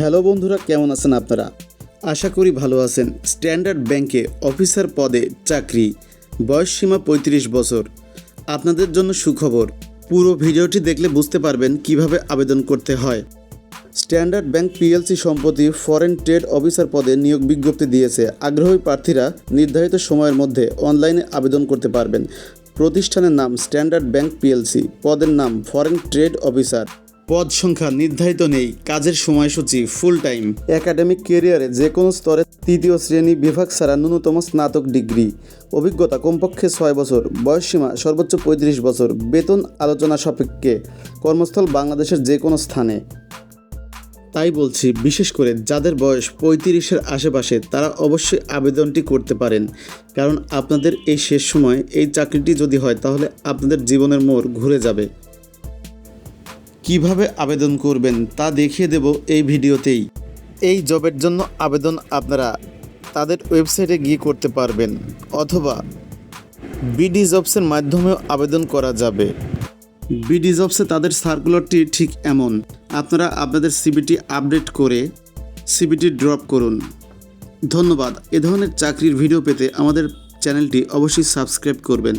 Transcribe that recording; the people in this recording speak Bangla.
হ্যালো বন্ধুরা, কেমন আছেন আপনারা? আশা করি ভালো আছেন। স্ট্যান্ডার্ড ব্যাংকে অফিসার পদে চাকরি, বয়স সীমা পঁয়ত্রিশ বছর। আপনাদের জন্য সুখবর, পুরো ভিডিওটি দেখলে বুঝতে পারবেন কীভাবে আবেদন করতে হয়। স্ট্যান্ডার্ড ব্যাংক পিএলসি সম্প্রতি ফরেন ট্রেড অফিসার পদে নিয়োগ বিজ্ঞপ্তি দিয়েছে। আগ্রহী প্রার্থীরা নির্ধারিত সময়ের মধ্যে অনলাইনে আবেদন করতে পারবেন। প্রতিষ্ঠানের নাম স্ট্যান্ডার্ড ব্যাংক পিএলসি, পদের নাম ফরেন ট্রেড অফিসার। পদ সংখ্যা নির্ধারিত নেই কাজের সময়সূচি ফুল টাইম একাডেমিক কেরিয়ারে যে কোনো স্তরে তৃতীয় শ্রেণি বিভাগ ছাড়া ন্যূনতম স্নাতক ডিগ্রি। অভিজ্ঞতা কমপক্ষে ছয় বছর বয়সসীমা সর্বোচ্চ পঁয়ত্রিশ বছর বেতন আলোচনা সাপেক্ষে কর্মস্থল বাংলাদেশের যে কোনো স্থানে। তাই বলছি বিশেষ করে যাদের বয়স পঁয়ত্রিশের আশেপাশে তারা অবশ্যই আবেদনটি করতে পারেন। কারণ আপনাদের এই শেষ সময় এই চাকরিটি যদি হয় তাহলে আপনাদের জীবনের মোড় ঘুরে যাবে। কীভাবে আবেদন করবেন তা দেখিয়ে দেব এই ভিডিওতেই। এই জবের জন্য আবেদন আপনারা তাদের ওয়েবসাইটে গিয়ে করতে পারবেন, অথবা বিডি জবসের মাধ্যমেও আবেদন করা যাবে। বিডি জবসে তাদের সার্কুলারটি ঠিক এমন, আপনারা আপনাদের সিবিটি আপডেট করে সিবিটি ড্রপ করুন। ধন্যবাদ। এ ধরনের চাকরির ভিডিও পেতে আমাদের চ্যানেলটি অবশ্যই সাবস্ক্রাইব করবেন।